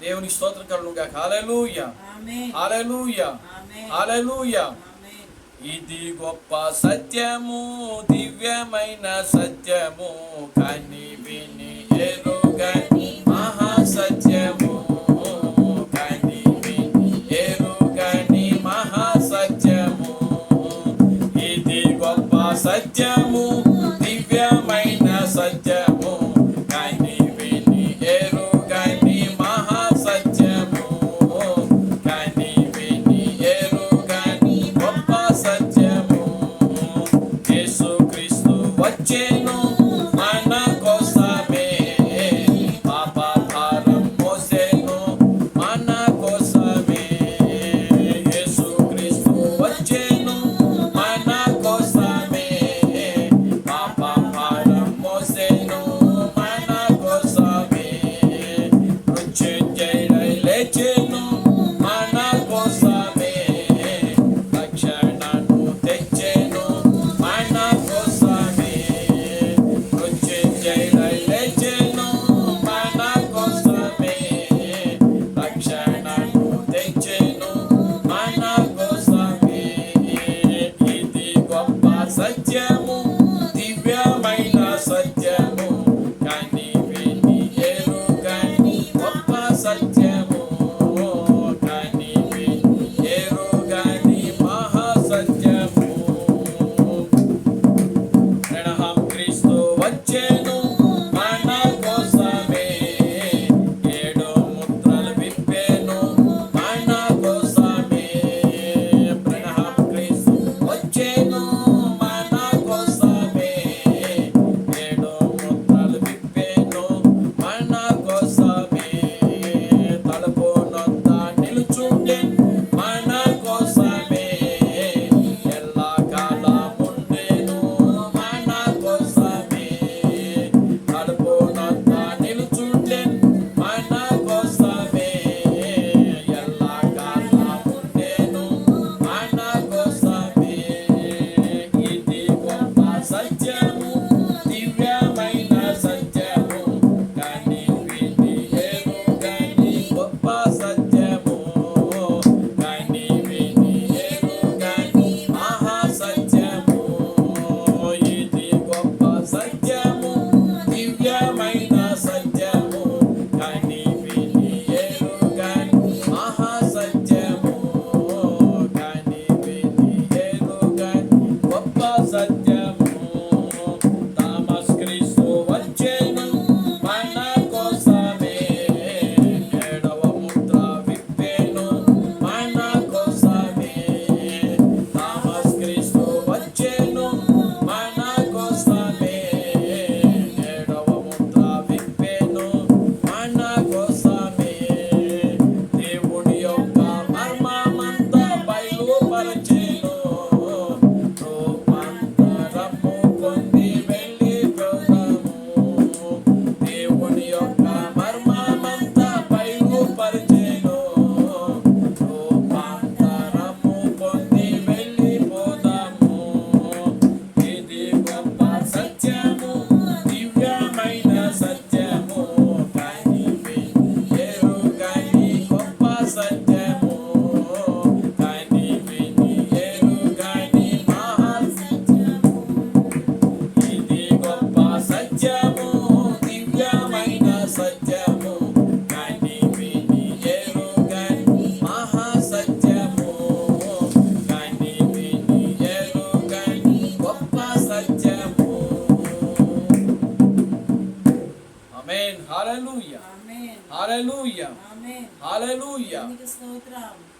దేవుని స్తోత్ర కలుగా హాలూయ హాలూయ హాలూయ ఇది గొప్ప సత్యము దివ్యమైన సత్యము కని విని ఎరుగని మహా సత్యము కని విని ఎరుగని మహా సత్యము ఇది గొప్ప సత్యం సత్య నిత్యము దివ్యమైన సత్యము. కని విని ఎరుగని మహాసత్యము. కని విని ఎరుగని గొప్ప సత్యము. అమేన్ హల్లెలూయా హల్లెలూయా హల్లెలూయా స్తోత్రం.